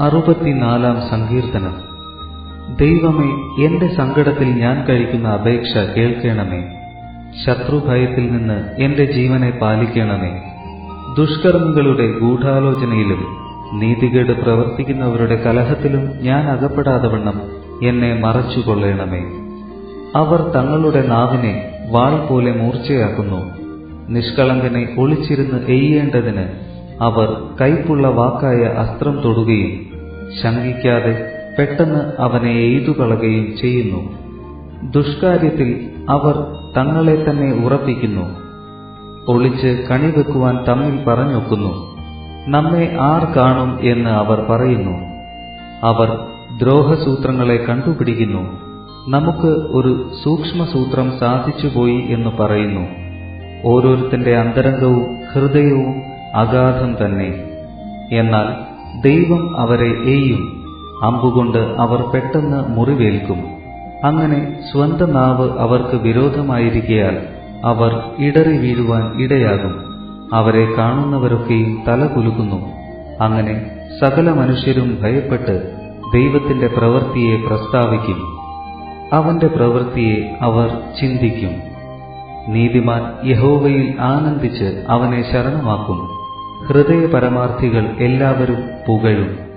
അറുപത്തിനാലാം സങ്കീർത്തനം. ദൈവമേ എന്റെ സങ്കടത്തിൽ ഞാൻ കഴിക്കുന്ന അപേക്ഷ കേൾക്കണമേ. ശത്രുഭയത്തിൽ നിന്ന് എന്റെ ജീവനെ പാലിക്കണമേ. ദുഷ്കർമ്മികളുടെ ഗൂഢാലോചനയിലും നീതികേട് പ്രവർത്തിക്കുന്നവരുടെ കലഹത്തിലും ഞാൻ അകപ്പെടാതവണ്ണം എന്നെ മറച്ചുകൊള്ളണമേ. അവർ തങ്ങളുടെ നാവിനെ വാൾ പോലെ മൂർച്ചയാക്കുന്നു. നിഷ്കളങ്കനെ ഒളിച്ചിരുന്ന് എയ്യേണ്ടതിന് അവർ കൈപ്പുള്ള വാക്കായ അസ്ത്രം തൊടുകയും ശങ്കിക്കാതെ പെട്ടെന്ന് അവനെ എയ്തുകളയുകയും ചെയ്യുന്നു. ദുഷ്കാര്യത്തിൽ അവർ തങ്ങളെ തന്നെ ഉറപ്പിക്കുന്നു. ഒളിച്ച് കണിവെക്കുവാൻ തമ്മിൽ പറഞ്ഞൊക്കുന്നു നമ്മെ ആർ കാണും എന്ന് അവർ പറയുന്നു. അവർ ദ്രോഹസൂത്രങ്ങളെ കണ്ടുപിടിക്കുന്നു. നമുക്ക് ഒരു സൂക്ഷ്മസൂത്രം സാധിച്ചുപോയി എന്ന് പറയുന്നു. ഓരോരുത്തന്റെ അന്തരംഗവും ഹൃദയവും അഗാധം തന്നെ. എന്നാൽ ദൈവം അവരെ എയ്യും അമ്പുകൊണ്ട് അവർ പെട്ടെന്ന് മുറിവേൽക്കും. അങ്ങനെ സ്വന്തം നാവ് അവർക്ക് വിരോധമായിരിക്കയാൽ അവർ ഇടറി വീഴുവാൻ ഇടയാകും. അവരെ കാണുന്നവരൊക്കെയും തല കുലുക്കുന്നു. അങ്ങനെ സകല മനുഷ്യരും ഭയപ്പെട്ട് ദൈവത്തിന്റെ പ്രവൃത്തിയെ പ്രസ്താവിക്കും. അവന്റെ പ്രവൃത്തിയെ അവർ ചിന്തിക്കും. നീതിമാൻ യഹോവയിൽ ആനന്ദിച്ച് അവനെ ശരണമാക്കും. ഹൃദയ പരമാർത്ഥികൾ എല്ലാവരും പുകഴും.